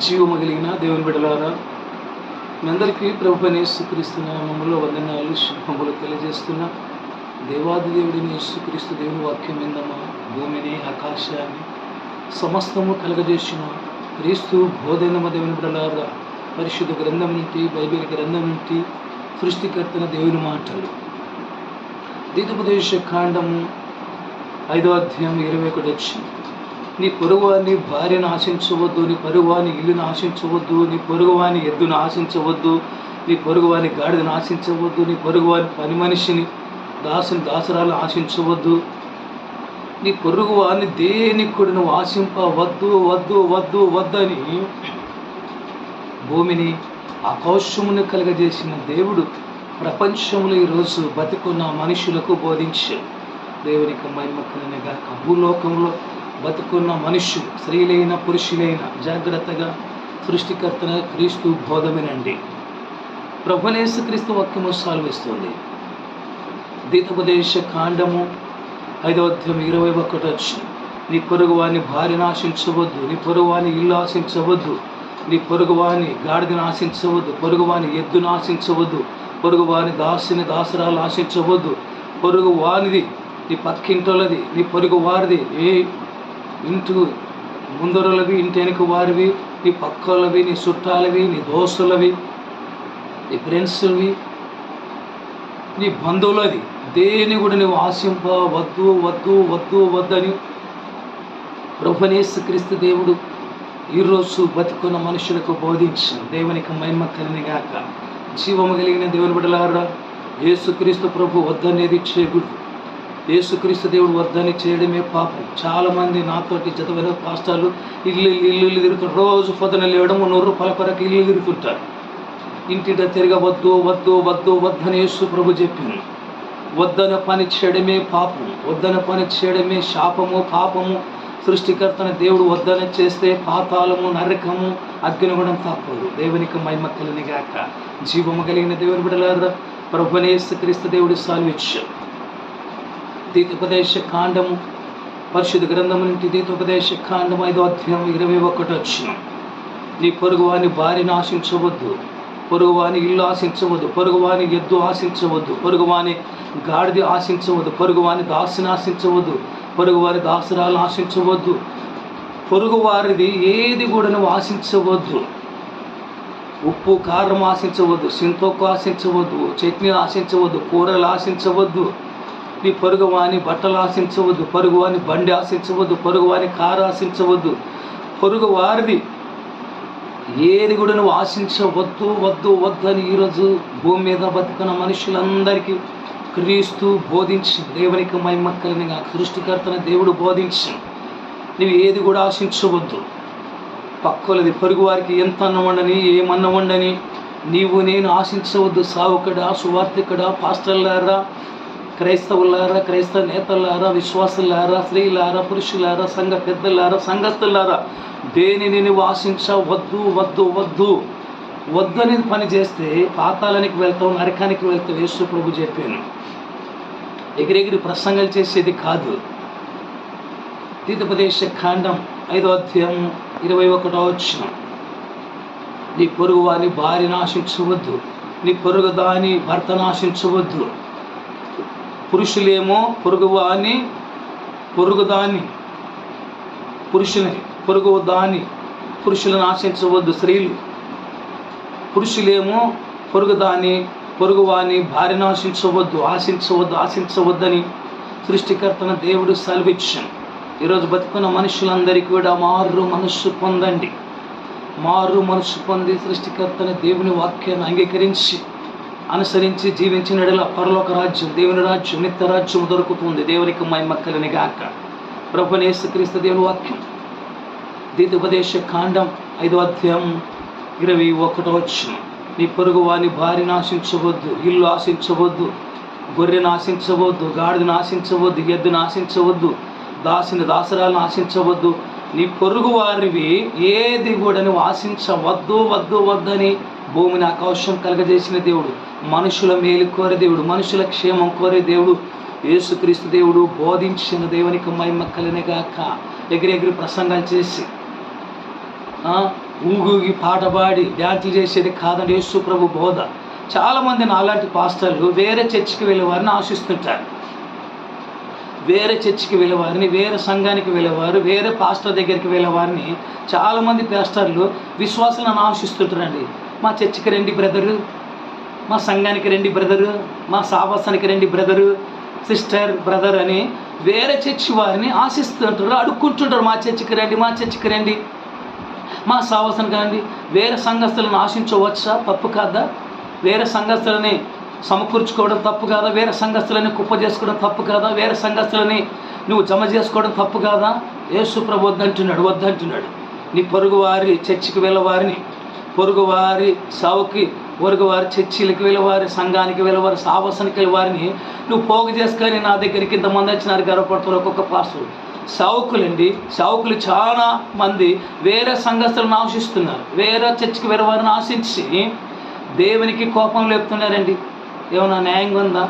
జీవము కలిగిన దేవుని బిడ్డలారా మీ అందరికీ ప్రభు యేసుక్రీస్తు మమ్మల్ని వందనాలు శుభములు తెలియజేస్తున్నా. దేవాది దేవుడిని యేసుక్రీస్తు దేవుని వాక్యం విందమా? భూమిని ఆకాశాన్ని సమస్తము కలగజేసిన. క్రీస్తు బోధనమ దేవుని బిడ్డలారా పరిశుద్ధ గ్రంథం నుండి బైబిల్ గ్రంథం నుండి సృష్టికర్తన దేవుని మాటలు. దీతోపదేశ కాండము ఐదో అధ్యాయం ఇరవై ఒకటి వచ్చింది. నీ పొరుగువాని భార్యను ఆశించవద్దు నీ పొరుగువాని ఇల్లును ఆశించవద్దు నీ పొరుగువాని ఎద్దును ఆశించవద్దు నీ పొరుగువాని గాడిదను ఆశించవద్దు నీ పొరుగువాని పని మనిషిని దాసుని దాసరాలు ఆశించవద్దు. నీ పొరుగువాని దేనికి కూడా నువ్వు ఆశింపవద్దు వద్దు వద్దు వద్దని భూమిని ఆకాశమును కలగజేసిన దేవుడు ప్రపంచంలో ఈరోజు బతికున్న మనుషులకు బోధించాడు దేవునికి మహిమకలనగా భూలోకంలో బతుకున్న మనుష్యులు స్త్రీలైన పురుషులైన జాగ్రత్తగా సృష్టికర్తన క్రీస్తు బోధమేనండి. ప్రభునేసు క్రీస్తు వాక్యము సాల్విస్తుంది. దీతోపదేశ కాండము ఐదో అధ్యాయం ఇరవై ఒకటి వచ్చి నీ పొరుగువాని భార్యను ఆశించవద్దు నీ పొరుగువాని ఇల్లు ఆశించవద్దు నీ పొరుగువాని గాడిదని ఆశించవద్దు పొరుగువాని ఎద్దును ఆశించవద్దు పొరుగువాని దాసిని దాసరాలు ఆశించవద్దు పొరుగు వానిది నీ పక్కింటోళ్ళది నీ పొరుగు వారిది ఏ ఇంటి ముందరలవి ఇంటి వెనుక వారివి నీ పక్కలవి నీ చుట్టాలవి నీ దోస్తులవి నీ ఫ్రెండ్స్వి నీ బంధువులది. దేని కూడా నువ్వు ఆశింప వద్దు వద్దు వద్దు వద్దని ప్రభునేసు క్రీస్తు దేవుడు ఈరోజు బతుకున్న మనుషులకు బోధించిన దేవునికి మహిమ కలిగినగాక జీవము కలిగిన దేవుని బిడలారా యేసుక్రీస్తు ప్రభు వద్దనేది చేయకూడదు. యేసుక్రీస్తు దేవుడు వద్దని చేయడమే పాపం. చాలామంది నాతోటి జతమైన పాస్టాలు ఇల్లు ఇల్లు ఇల్లు తిరుగుతుంటారు రోజు పొద్దున లేవడం నూరు పలపరకు ఇల్లు తిరుగుతుంటారు. ఇంటిట తిరగవద్దు వద్దు వద్దు వద్దని యేసు ప్రభు చెప్పింది వద్దన పని చేయడమే పాపం వద్దన పని చేయడమే శాపము పాపము. సృష్టికర్తన దేవుడు వద్దన చేస్తే పాతాళము నరకము అగ్నిగుణం తప్పదు దేవునికి మహిమ కలిగినగాక జీవము కలిగిన దేవుని బిడలారా ప్రభునేసు క్రీస్తు దేవుడు సాల్విచ్చాడు దీతోపదేశ కాండము పరిశుద్ధ గ్రంథం నుండి దీతోపదేశ కాండము ఐదో అధ్యాయం ఇరవై ఒకటి వచ్చిన. నీ పొరుగువాని భార్యను ఆశించవద్దు పొరుగువాని ఇల్లు ఆశించవద్దు పొరుగువాని ఎద్దు ఆశించవద్దు పొరుగువాని గాడిది ఆశించవద్దు పొరుగువాని దాసుని ఆశించవద్దు పొరుగువారి దాసరాలు ఆశించవద్దు పొరుగువారిది ఏది కూడా నువ్వు ఆశించవద్దు. ఉప్పు కారం ఆశించవద్దు సింతోకు ఆశించవద్దు చట్నీ ఆశించవద్దు కూరలు ఆశించవద్దు. నీ పొరుగువాని బట్టలు ఆశించవద్దు పొరుగువాని బండి ఆశించవద్దు పొరుగువాని కారు ఆశించవద్దు. పొరుగు వారిది ఏది కూడా నువ్వు ఆశించవద్దు వద్దు వద్దు అని ఈరోజు భూమి మీద బతుకున్న మనుషులందరికీ క్రీస్తు బోధించి దేవునికి మైమక్కలని సృష్టికర్తన దేవుడు బోధించి నువ్వు ఏది కూడా ఆశించవద్దు. పక్కలది పొరుగు వారికి ఎంత అన్నం ఏమన్నవండని ఏమన్న నీవు నేను ఆశించవద్దు. సావుకడా సువార్థికడా పాస్టర్లారా క్రైస్తవులారా క్రైస్తవ నేతలారా విశ్వాసులారా స్త్రీలారా పురుషులారా సంఘ పెద్దలారా సంఘస్థులారా దేనిని నువ్వు ఆశించవద్దు వద్దు వద్దు వద్దు. అనేది పని చేస్తే పాతాళానికి వెళ్తావు నరకానికి వెళ్తావు యేసు ప్రభు చెప్పాను. ఎగిరెగిరి ప్రసంగాలు చేసేది కాదు. తీర్థప్రదేశ ఖండం ఐదో అధ్యాయం ఇరవై ఒకటో వచ్చిన నీ పొరుగు వాని భార్యను ఆశించవద్దు. నీ పొరుగు దాని భర్తను ఆశించవద్దు. పురుషులేమో పొరుగువాని పొరుగుదాని. పురుషుని పొరుగు దాని పురుషులను ఆశించవద్దు స్త్రీలు. పురుషులేమో పొరుగుదాని పొరుగువాని భార్యను ఆశించవద్దు ఆశించవద్దు ఆశించవద్దని సృష్టికర్తన దేవుడు సెలవిచ్చాను ఈరోజు బతుకున్న మనుషులందరికీ కూడా మారు మనస్సు పొందండి. మారు మనస్సు పొంది సృష్టికర్తన దేవుని వాక్యాన్ని అంగీకరించి అనుసరించి జీవించిన పరలోక రాజ్యం దేవుని రాజ్యం నిత్య రాజ్యం దొరుకుతుంది. దేవునికి మహిమ కలిని గాక. ప్రభునేసుక్రీస్తు దేవుని వాక్యం. దీతోపదేశ కాండం ఐదో అధ్యాయం ఇరవై ఒకటో వచ్చిన నీ పొరుగు వాని భార్యను ఆశించవద్దు ఇల్లు ఆశించవద్దు గొర్రెను ఆశించవద్దు గాడిదను ఆశించవద్దు ఎద్దును ఆశించవద్దు దాసిని దాసరాలను ఆశించవద్దు నీ పొరుగు వారివి ఏది కూడా నువ్వు ఆశించవద్దు వద్దు వద్దని భూమిని ఆకాశం కలగజేసిన దేవుడు. మనుషుల మేలు కోరే దేవుడు. మనుషుల క్షేమం కోరే దేవుడు. యేసుక్రీస్తు దేవుడు బోధించిన దేవునికి మహిమ కలినగాక ఎగిరెగిరి ప్రసంగాలు చేసి ఊగి ఊగూగి పాట పాడి డ్యాన్సులు చేసేది కాదండి యేసు ప్రభు బోధ. చాలామంది నాలాంటి పాస్టర్లు వేరే చర్చికి వెళ్ళేవారిని ఆశిస్తుంటారు. వేరే చర్చికి వెళ్ళేవారిని వేరే సంఘానికి వెళ్ళేవారు వేరే పాస్టర్ దగ్గరికి వెళ్ళేవారిని చాలామంది పాస్టర్లు విశ్వాసాలను ఆశిస్తుంటారండి. మా చర్చికి రండి బ్రదరు మా సంఘానికి రండి బ్రదరు మా సావాసానికి రండి బ్రదరు సిస్టర్ బ్రదర్ అని వేరే చర్చి వారిని ఆశిస్తుంటారు అడుక్కుంటుంటారు మా చర్చికి రండి మా చర్చికి రండి. మా సావాసానికి రండి. వేరే సంఘస్థులను ఆశించవచ్చా? తప్పు కాదా? వేరే సంఘస్థులని సమకూర్చుకోవడం తప్పు కాదా? వేరే సంఘస్థులని కుప్ప చేసుకోవడం తప్పు కాదా? వేరే సంఘస్థులని నువ్వు జమ చేసుకోవడం తప్పు కాదా? యేసు ప్రభు వద్దంటున్నాడు వద్దంటున్నాడు. నీ పొరుగు వారి చర్చికి వెళ్ళవారిని పొరుగువారి సావుకి పొరుగువారి చర్చిలకి వెళ్ళవారి సంఘానికి వెళ్ళేవారి సావాసానికి వెళ్ళేవారిని నువ్వు పోగు చేసుకొని నా దగ్గరికి ఇంతమంది వచ్చినారు గర్వపడుతున్నారు ఒక్కొక్క పాస్టర్. సావుకులండి సావుకులు చాలా మంది వేరే సంఘస్థులను ఆశిస్తున్నారు వేరే చర్చికి వేరే వారిని ఆశించి దేవునికి కోపం లేపుతున్నారండి. ఏమైనా న్యాయంగా ఉందా?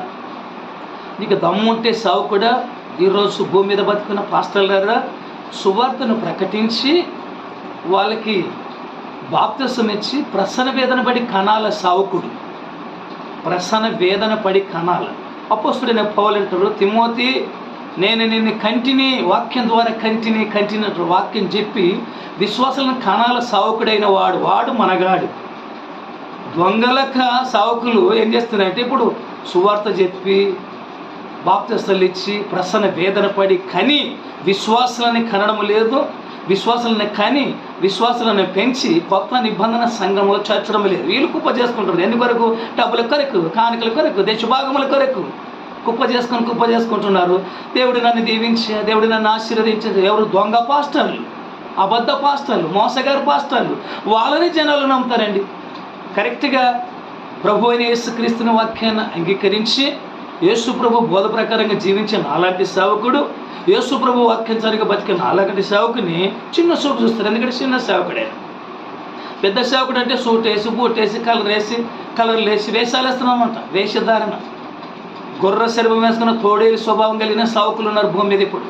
నీకు దమ్ముంటే సావు కూడా ఈరోజు భూమి మీద బతుకున్న పాస్టర్లారా సువార్తను ప్రకటించి వాళ్ళకి బాప్తిసం ఇచ్చి ప్రసన్న వేదన పడి కణాల సావుకుడు. ప్రసన్న వేదన పడి కణాల. అపోస్తుడైన పౌలంటారు తిమోతి నేను నిన్ను కంటిని వాక్యం ద్వారా కంటిని కంటిని వాక్యం చెప్పి విశ్వాసాలను కణాల సావుకుడైన వాడు వాడు మనగాడు. దొంగలక సావుకులు ఏం చేస్తున్నారంటే ఇప్పుడు సువార్త చెప్పి బాప్తిస్తలు ఇచ్చి ప్రసన్న వేదన పడి కని విశ్వాసాలని కనడం లేదు విశ్వాసాలను కని విశ్వాసులను పెంచి కొత్త నిబంధన సంఘంలో చేర్చడం లేదు. వీళ్ళు కుప్ప చేసుకుంటారు ఎన్ని వరకు డబ్బుల కొరకు కానుకల కొరకు దేశభాగముల కొరకు కుప్ప చేసుకొని కుప్ప చేసుకుంటున్నారు. దేవుడు నన్ను దీవించి దేవుడు నన్ను ఆశీర్వదించి ఎవరు దొంగ పాస్టర్లు అబద్ధ పాస్టర్లు మోసగారు పాస్టర్లు వాళ్ళని జనాలు నమ్ముతారండి. కరెక్ట్గా ప్రభు అయిన యేసుక్రీస్తుని వాక్యాన్ని అంగీకరించి యేసుప్రభు బోధ ప్రకారంగా జీవించిన నాలాంటి సేవకుడు యేసుప్రభు వాక్యం సరిగా బతికిన నాలాంటి సేవకుని చిన్న సూటు చూస్తారు. ఎందుకంటే చిన్న సేవకుడే. పెద్ద సేవకుడు అంటే సూట్ వేసి బూట్ వేసి కలర్ వేసి కలర్లు వేసి వేషాలు వేస్తున్నామంట. వేషధారణ. గొర్రె శర్భం వేసుకున్న తోడేలు స్వభావం కలిగిన సావుకులు ఉన్నారు భూమి మీద ఇప్పుడు.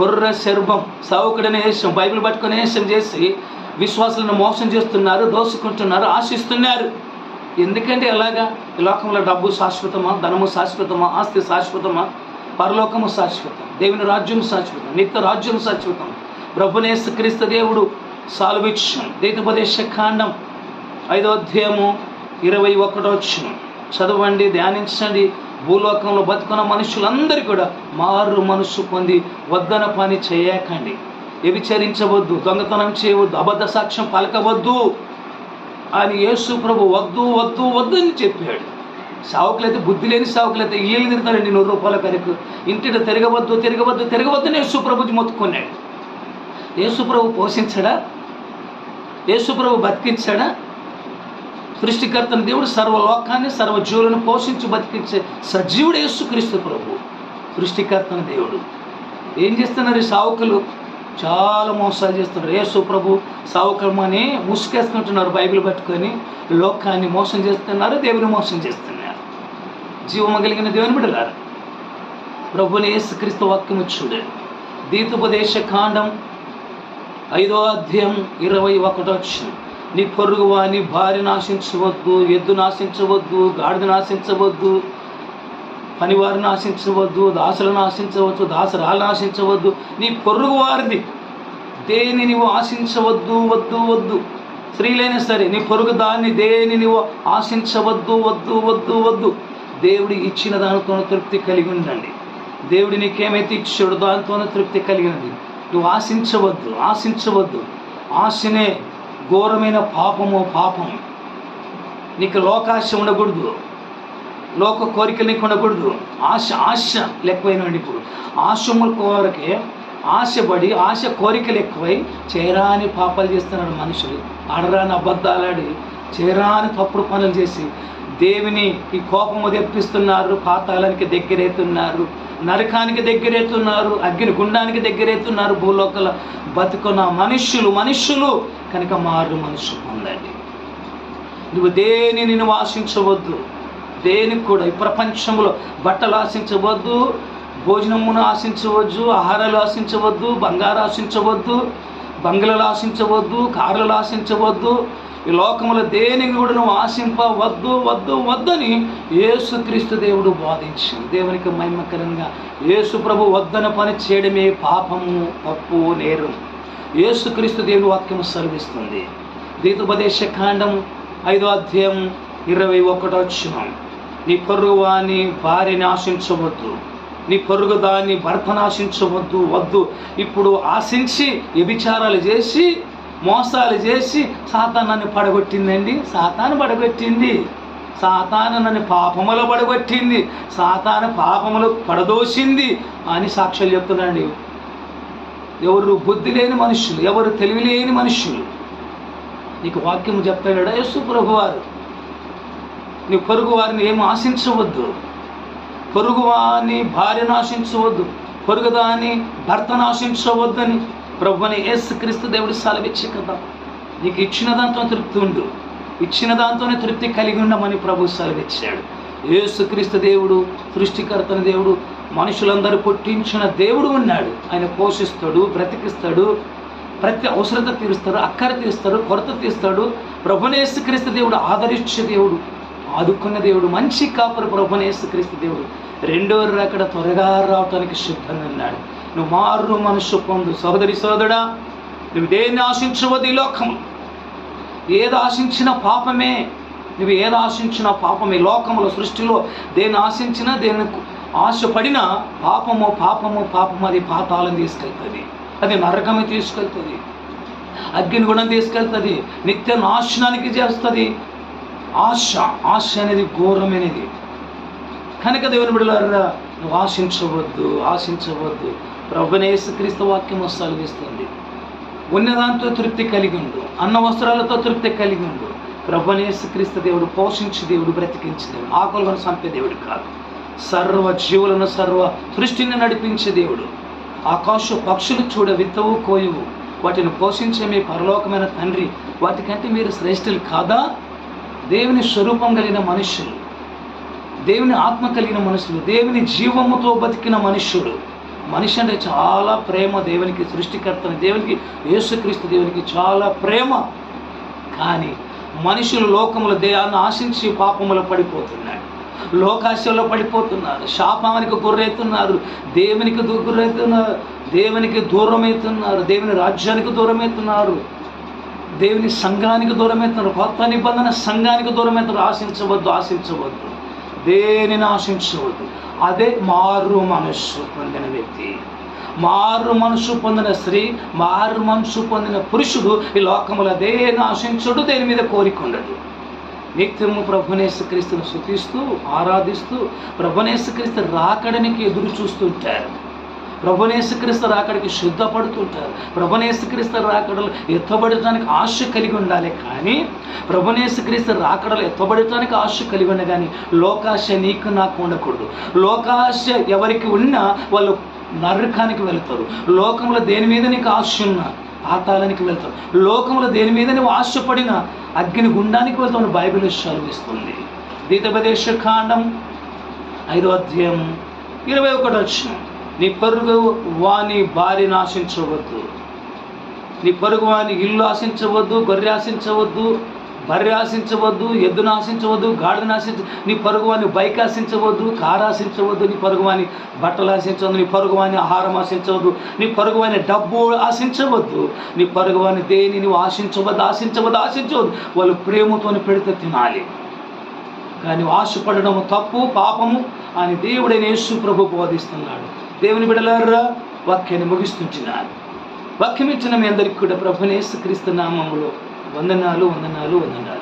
గుర్ర శర్భం సావుకుడనే వేషం బైబిల్ పట్టుకునే వేషం చేసి విశ్వాసాలను మోసం చేస్తున్నారు దోసుకుంటున్నారు ఆశిస్తున్నారు. ఎందుకంటే ఎలాగా? ఈ లోకంలో డబ్బు శాశ్వతమా? ధనము శాశ్వతమా? ఆస్తి శాశ్వతమా? పరలోకము శాశ్వతం. దేవుని రాజ్యం శాశ్వతం. నిత్య రాజ్యం శాశ్వతం. ప్రభునేసు క్రీస్తు దేవుడు సాల్విచ్యం దేశోపదేశ కాండం. ఐదో అధ్యాయము ఇరవై ఒకటో వచ్చిన చదవండి ధ్యానించండి. భూలోకంలో బతుకున్న మనుషులందరూ కూడా మారు మనసు పొంది వద్దన పని చేయకండి. వ్యభిచరించవద్దు దొంగతనం చేయవద్దు అబద్ధ సాక్ష్యం పలకవద్దు. అని యేసు ప్రభు వద్దు వద్దు వద్దు అని చెప్పాడు. సావుకులైతే బుద్ధి లేని సావుకులైతే ఇల్లు తిరుగుతారండి నూరు రూపాయల కరకు ఇంటిలో తిరగవద్దు తిరగవద్దు తిరగవద్దని అని మొత్తుకున్నాడు. యేసుప్రభు పోషించడా? యేసుప్రభు బతికించడా బతికించాడా? సృష్టికర్తన దేవుడు సర్వలోకాన్ని సర్వజీవులను పోషించి బతికించే సజీవుడు యేసుక్రీస్తు ప్రభు. సృష్టికర్తన దేవుడు. ఏం చేస్తున్నారు ఈ సావుకులు? చాలా మోసాలు చేస్తున్నారు యేసు ప్రభు సావుకమని ముసుకేసుకుంటున్నారు బైబిల్ పట్టుకొని. లోకాన్ని మోసం చేస్తున్నారు దేవుని మోసం చేస్తున్నారు. జీవము కలిగిన దేవుని బిడలారు ప్రభుని యేసుక్రీస్తు వాక్యము చూడండి. దీతోపదేశ కాండం ఐదో అధ్యాయం ఇరవై ఒకటో వచ్చిన నీ పొరుగు వాని భార్య నాశించవద్దు ఎద్దు నాశించవద్దు గాడిద నాశించవద్దు. పనివారిని ఆశించవద్దు దాసులను ఆశించవద్దు దాసరాలను ఆశించవద్దు. నీ పొరుగు వారిది. దేని నీవు ఆశించవద్దు వద్దు వద్దు. స్త్రీలైనా సరే నీ పొరుగు దాన్ని దేని నీవు ఆశించవద్దు వద్దు వద్దు వద్దు. దేవుడు ఇచ్చిన దానితో తృప్తి కలిగి ఉండండి. దేవుడు నీకేమైతే ఇచ్చాడు దానితోనే తృప్తి కలిగినది. నువ్వు ఆశించవద్దు ఆశించవద్దు. ఆశనే ఘోరమైన పాపము పాపం. నీకు లోకాశ ఉండకూడదు. లోక కోరికలు కొనకూడదు. ఆశ ఆశ లెక్కువైనండి ఇప్పుడు. ఆశముల కోరకే ఆశపడి ఆశ కోరికలు ఎక్కువై చేరాని పాపాలు చేస్తున్నాడు మనుషులు. అడరాని అబద్ధాలాడి చేరాని తప్పుడు పనులు చేసి దేవుని ఈ కోపము తెప్పిస్తున్నారు పాతాళానికి దగ్గరేతున్నారు నరకానికి దగ్గరేతున్నారు అగ్ని గుండానికి దగ్గరేతున్నారు భూలోకల బతుకున్న మనుష్యులు మనుష్యులు కనుక మారు మనుషులు పొందండి. నువ్వు దేనిని నిన్ను ఆశించవద్దు. దేనికి కూడా ఈ ప్రపంచంలో బట్టలు ఆశించవద్దు భోజనమును ఆశించవద్దు ఆహారాలు ఆశించవద్దు బంగారు ఆశించవద్దు బంగ్లలు ఆశించవద్దు కార్లు ఆశించవద్దు. ఈ లోకములో దేనికి కూడా నువ్వు ఆశింపవద్దు వద్దు వద్దని యేసుక్రీస్తు దేవుడు బోధించింది దేవునికి మహిమకరంగా యేసు ప్రభు వద్దన పని చేయడమే పాపము తప్పు నేరం. యేసుక్రీస్తు దేవుడు వాక్యము సెలవిస్తుంది. దీతోపదేశ కాండం ఐదో అధ్యాయం ఇరవై ఒకటో వచ్చినాం నీ పొరుగు వాని భార్యని ఆశించవద్దు. నీ పొరుగు దాన్ని భర్తను ఆశించవద్దు వద్దు. ఇప్పుడు ఆశించి వ్యభిచారాలు చేసి మోసాలు చేసి సాతాను నన్ను పడగొట్టిందండి. సాతాను పడగొట్టింది. సాతాను నన్ను పాపములో పడగొట్టింది. సాతాను పాపములో పడదోసింది అని సాక్ష్యాలు చెప్తున్నాండి ఎవరు బుద్ధి లేని మనుషులు ఎవరు తెలివి లేని మనుషులు. నీకు వాక్యం చెప్తాడా యేసు ప్రభువారు. నీ పొరుగు వారిని ఏం ఆశించవద్దు. పొరుగువాని భార్యను ఆశించవద్దు. పొరుగుదాని భర్తను ఆశించవద్దని ప్రభుని ఏసు క్రీస్తు దేవుడు సెలవిచ్చి కదా నీకు ఇచ్చిన దాంతో తృప్తి ఉండు. ఇచ్చిన దాంతోనే తృప్తి కలిగి ఉండమని ప్రభు సెలవిచ్చాడు. ఏసుక్రీస్తు దేవుడు సృష్టికర్తన దేవుడు మనుషులందరూ పుట్టించిన దేవుడు ఉన్నాడు. ఆయన పోషిస్తాడు బ్రతికిస్తాడు ప్రతి అవసరత తీరుస్తాడు అక్కర తీరుస్తాడు కొరత తీస్తాడు ప్రభునేసుక్రీస్తు దేవుడు ఆదరించే దేవుడు. ఆదుకున్న దేవుడు మంచి కాపురు ప్రభునేసుక్రీస్తు దేవుడు. రెండో రాకడ త్వరగా రావటానికి సిద్ధంగా ఉన్నాడు. నువ్వు మారు మనసు పొందు. సోదరి సోదరుడా నువ్వు దేన్ని ఆశించవద్దు ఈ లోకం. ఏది ఆశించిన పాపమే. నువ్వు ఏది ఆశించిన పాపమే. లోకంలో సృష్టిలో దేన్ని ఆశించినా దేని ఆశపడినా పాపము పాపము పాపము అది పాతాలను తీసుకెళ్తుంది. అది నరకమే తీసుకెళ్తుంది. అగ్ని గుణం తీసుకెళ్తుంది. నిత్య నాశనానికి చేస్తుంది. ఆశ ఆశ అనేది ఘోరమైనది. కనుక దేవుని బిడ్డలారా నువ్వు ఆశించవద్దు ఆశించవద్దు. ప్రభునేసు క్రీస్తు వాక్యం సెలవిస్తుంది. ఉన్నదాంతో తృప్తి కలిగి ఉండు అన్న వస్త్రాలతో తృప్తి కలిగి ఉండు. ప్రభునేసు క్రీస్తు దేవుడు పోషించి దేవుడు బ్రతికించి దేవుడు ఆకులను చంపే దేవుడు కాదు. సర్వ జీవులను సర్వ సృష్టిని నడిపించే దేవుడు. ఆకాశ పక్షులు చూడ విత్తవు కోయువు. వాటిని పోషించే మీ పరలోకమైన తండ్రి వాటికంటే మీరు శ్రేష్ఠులు కాదా? దేవుని స్వరూపం కలిగిన మనుష్యులు దేవుని ఆత్మ కలిగిన మనుషులు దేవుని జీవముతో బతికిన మనుష్యుడు మనిషి అంటే చాలా ప్రేమ దేవునికి సృష్టికర్తని దేవునికి యేసుక్రీస్తు దేవునికి చాలా ప్రేమ. కానీ మనుషులు లోకముల దేహాన్ని ఆశించి పాపములో పడిపోతున్నాడు లోకాశంలో పడిపోతున్నారు. శాపానికి గుర్రవుతున్నారు దేవునికి దు- దేవునికి దూరమవుతున్నారు. దేవుని రాజ్యానికి దూరమవుతున్నారు. దేవుని సంఘానికి దూరమవుతున్నారు. కొత్త నిబంధన సంఘానికి దూరమవుతున్నారు. ఆశించవద్దు ఆశించవద్దు. దేనిని ఆశించవద్దు? అదే మారు మనస్సు పొందిన వ్యక్తి. మారు మనసు పొందిన స్త్రీ మారు మనసు పొందిన పురుషుడు ఈ లోకములు దేని ఆశించుడు? దేని మీద కోరిక ఉండడు నిత్యము ప్రభునేసుక్రీస్తును శుతిస్తూ ఆరాధిస్తూ ప్రభునేసుక్రీస్తు రాకడానికి ఎదురు చూస్తుంటారు. ప్రభునేసుక్రీస్తు రాకడికి శుద్ధపడుతుంటారు. ప్రభునేసుక్రీస్తు రాకడలు ఎత్తబడటానికి ఆశ కలిగి ఉండాలి కానీ ప్రభునేసుక్రీస్తు రాకడలు ఎత్తబడటానికి ఆశ కలిగి ఉండ కానీ లోకాశ నీకు నాకు ఉండకూడదు. లోకాశ ఎవరికి ఉన్నా వాళ్ళు నరకానికి వెళతారు. లోకంలో దేని మీద నీకు ఆశ ఉన్నా పాతాళానికి వెళ్తాం లోకంలో దేని మీద నువ్వు ఆశపడిన అగ్ని గుండానికి వెళ్తావు బైబిల్ సెలవిస్తుంది దీతోపదేశ కాండం ఐదో అధ్యాయం ఇరవై ఒకటి వచ్చినాం నీ పరుగు వాని భార్యను ఆశించవద్దు. నీ పరుగు వాని ఇల్లు ఆశించవద్దు గొర్రె ఆశించవద్దు బర్రె ఆశించవద్దు ఎద్దును ఆశించవద్దు గాడిని ఆశించ నీ పరుగువాని బైక్ ఆశించవద్దు కారు ఆశించవద్దు నీ పరుగువాని బట్టలు ఆశించవద్దు నీ పరుగువాని ఆహారం ఆశించవద్దు నీ పరుగువాని డబ్బు ఆశించవద్దు నీ పరుగువాని దేని నువ్వు ఆశించవద్దు ఆశించవద్దు ఆశించవద్దు వాళ్ళు ప్రేమతోని పెడితే తినాలి. కానీ ఆశపడడం తప్పు పాపము అని దేవుడైన యేసు ప్రభు బోధిస్తున్నాడు. దేవుని బిడలారా వాక్యాన్ని ముగిస్తుంటున్నాను. వాక్యం ఇచ్చిన మీ అందరికీ కూడా ప్రభునేసు క్రీస్తు నామములో వందనాలు వందనాలు వందనాలు.